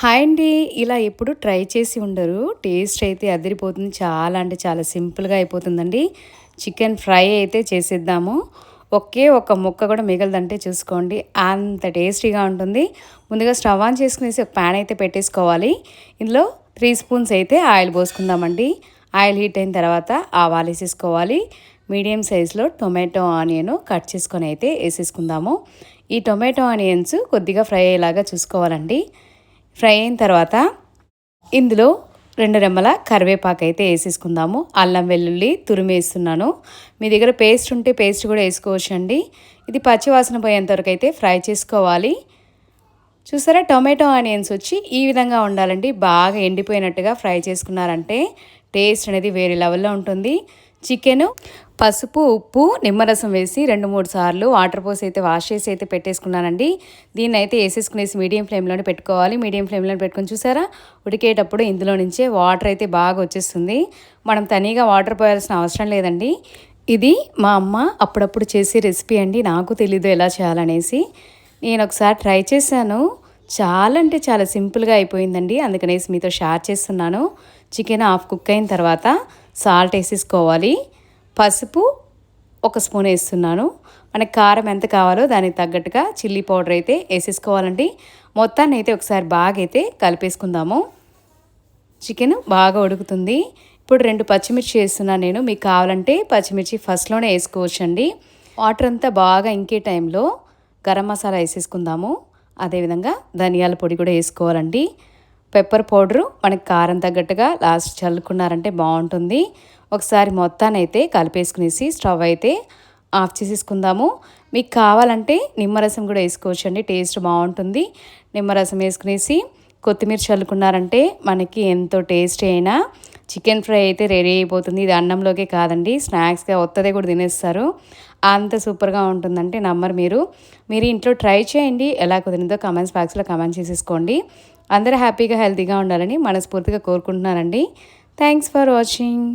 Hi అండి. ఇలా ఎప్పుడు ట్రై చేసి ఉండరు. టేస్ట్ అయితే అదిరిపోతుంది. చాలా అంటే చాలా సింపుల్గా అయిపోతుందండి. చికెన్ ఫ్రై అయితే చేసేద్దాము. ఒకే ఒక ముక్క కూడా మిగలదంటే చూసుకోండి. అంత టేస్టీగా ఉంటుంది. ముందుగా స్టవ్ ఆన్ చేసుకునేసి ఒక ప్యాన్ అయితే పెట్టేసుకోవాలి. ఇందులో త్రీ స్పూన్స్ అయితే ఆయిల్ పోసుకుందామండి. ఆయిల్ హీట్ అయిన తర్వాత ఆవాలు వేసేసుకోవాలి. మీడియం సైజులో టొమాటో ఆనియన్ కట్ చేసుకొని అయితే వేసేసుకుందాము. ఈ టొమాటో ఆనియన్స్ కొద్దిగా ఫ్రై అయ్యేలాగా చూసుకోవాలండి. ఫ్రై అయిన తర్వాత ఇందులో రెండు రెమ్మల కరివేపాకు అయితే వేసేసుకుందాము. అల్లం వెల్లుల్లి తురిమి వేస్తున్నాను. మీ దగ్గర పేస్ట్ ఉంటే పేస్ట్ కూడా వేసుకోవచ్చు అండి ఇది పచ్చివాసన పోయేంత వరకు అయితే ఫ్రై చేసుకోవాలి. చూసారా టొమాటో ఆనియన్స్ వచ్చి ఈ విధంగా ఉండాలండి. బాగా ఎండిపోయినట్టుగా ఫ్రై చేసుకున్నారంటే టేస్ట్ అనేది వేరే లెవెల్లో ఉంటుంది. చికెను పసుపు ఉప్పు నిమ్మరసం వేసి రెండు మూడు సార్లు వాటర్ పోసి అయితే వాష్ చేసి అయితే పెట్టేసుకున్నానండి. దీన్ని అయితే వేసేసుకునేసి మీడియం ఫ్లేమ్లోనే పెట్టుకోవాలి. మీడియం ఫ్లేమ్లో పెట్టుకొని చూసారా? ఉడికేటప్పుడు ఇందులో నుంచే వాటర్ అయితే బాగా వచ్చేస్తుంది. మనం తనీగా వాటర్ పోయాల్సిన అవసరం లేదండి. ఇది మా అమ్మ అప్పుడప్పుడు చేసే రెసిపీ అండి. నాకు తెలీదు ఎలా చేయాలనేసి. నేను ఒకసారి ట్రై చేశాను. చాలా అంటే చాలా సింపుల్గా అయిపోయిందండి. అందుకనేసి మీతో షేర్ చేస్తున్నాను. చికెన్ హాఫ్ కుక్ అయిన తర్వాత సాల్ట్ వేసేసుకోవాలి. పసుపు ఒక స్పూన్ వేస్తున్నాను. మనకి కారం ఎంత కావాలో దానికి తగ్గట్టుగా చిల్లీ పౌడర్ అయితే వేసేసుకోవాలండి. మొత్తాన్ని అయితే ఒకసారి బాగా అయితే కలిపేసుకుందాము. చికెన్ బాగా ఉడుకుతుంది. ఇప్పుడు రెండు పచ్చిమిర్చి వేస్తున్నాను నేను. మీకు కావాలంటే పచ్చిమిర్చి ఫస్ట్లోనే వేసుకోవచ్చండి. వాటర్ అంతా బాగా ఇంకే టైంలో గరం మసాలా వేసేసుకుందాము. అదేవిధంగా ధనియాల పొడి కూడా వేసుకోవాలండి. పెప్పర్ పౌడరు మనకి కారం తగ్గట్టుగా లాస్ట్ చల్లుకున్నారంటే బాగుంటుంది. ఒకసారి మొత్తాన్ని అయితే కలిపేసుకునేసి స్టవ్ అయితే ఆఫ్ చేసేసుకుందాము. మీకు కావాలంటే నిమ్మరసం కూడా వేసుకోవచ్చు అండి టేస్ట్ బాగుంటుంది. నిమ్మరసం వేసుకునేసి కొత్తిమీర చల్లుకున్నారంటే మనకి ఎంతో టేస్ట్ అయినా చికెన్ ఫ్రై అయితే రెడీ అయిపోతుంది. ఇది అన్నంలోకే కాదండి స్నాక్స్గా ఒత్తదే కూడా తినేస్తారు. అంత సూపర్గా ఉంటుందంటే నమ్మరు మీరు. మీరు ఇంట్లో ట్రై చేయండి ఎలా కుదిరిందో కమెంట్స్ బాక్స్లో కమెంట్ చేసేసుకోండి. అందరూ హ్యాపీగా హెల్తీగా ఉండాలని మనస్ఫూర్తిగా కోరుకుంటున్నానండి. Thanks for watching.